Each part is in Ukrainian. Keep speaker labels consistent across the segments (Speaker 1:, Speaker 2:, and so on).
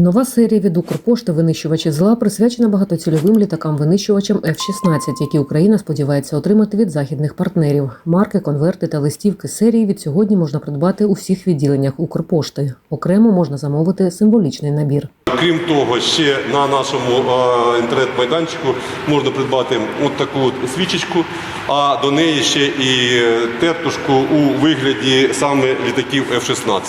Speaker 1: Нова серія від Укрпошти винищувачі зла присвячена багатоцільовим літакам-винищувачам F-16, які Україна сподівається отримати від західних партнерів. Марки, конверти та листівки серії від сьогодні можна придбати у всіх відділеннях Укрпошти. Окремо можна замовити символічний набір.
Speaker 2: Крім того, ще на нашому інтернет-майданчику можна придбати от таку от свічечку, а до неї ще і тертушку у вигляді саме літаків F-16.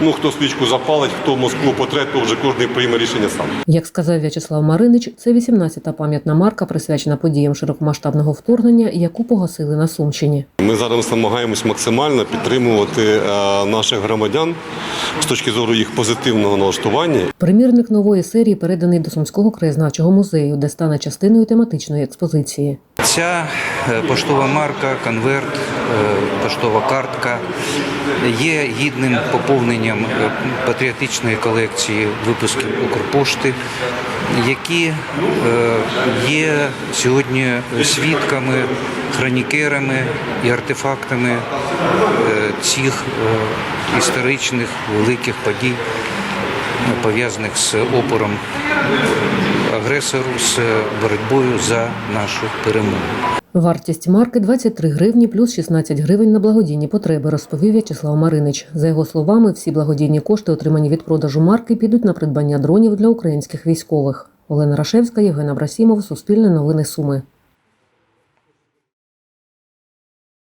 Speaker 2: Ну, хто свічку запалить, хто Москву потре, то вже кожен прийме рішення сам.
Speaker 1: Як сказав В'ячеслав Маринич, це 18-та пам'ятна марка, присвячена подіям широкомасштабного вторгнення, яку погасили на Сумщині.
Speaker 2: Ми зараз намагаємось максимально підтримувати е, наших громадян з точки зору їх позитивного налаштування.
Speaker 1: Примірник нової серії переданий до Сумського краєзнавчого музею, де стане частиною тематичної експозиції.
Speaker 3: Ця е, поштова марка, конверт, е, поштова картка є гідним поповненням е, патріотичної колекції випусків Укрпошти, які є сьогодні свідками, хронікерами і артефактами цих історичних великих подій, пов'язаних з опором агресору з боротьбою за нашу перемогу.
Speaker 1: Вартість марки 23 гривні плюс 16 гривень на благодійні потреби, розповів В'ячеслав Маринич. За його словами, всі благодійні кошти, отримані від продажу марки, підуть на придбання дронів для українських військових. Олена Рашевська, Євген Абрасімов, Суспільне новини Суми.